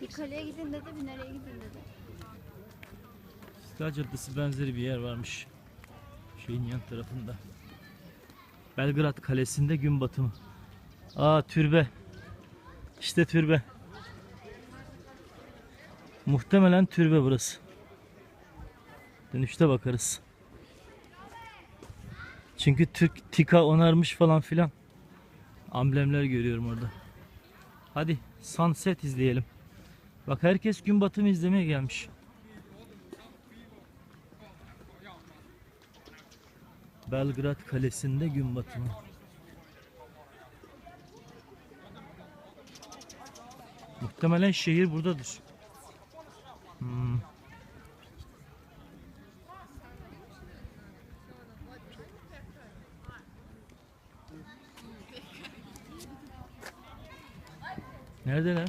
Bir kaleye gidin dedi, bir nereye gidin dedi. İstiklal Caddesi benzeri bir yer varmış. Şeyin yan tarafında. Belgrad Kalesi'nde gün batımı. Aa türbe. İşte türbe. Muhtemelen türbe burası. Dönüşte bakarız. Çünkü Türk tika onarmış falan filan. Amblemler görüyorum orada. Hadi sunset izleyelim. Bak herkes gün batımı izlemeye gelmiş. Belgrad Kalesi'nde gün batımı. Muhtemelen şehir buradadır. Hmm. Neredeler?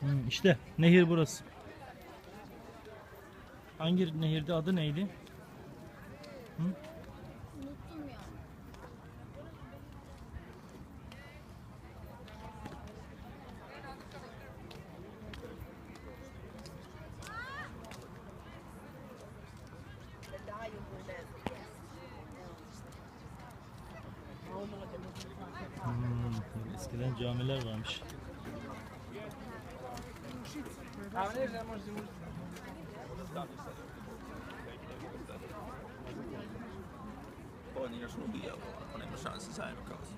Hmm, işte nehir burası. Hangi nehirde adı neydi? Unuttum Hmm, eskiden camiler varmış. Poi niillä sulla vielä, on enemmän chanssissa aina kanssa.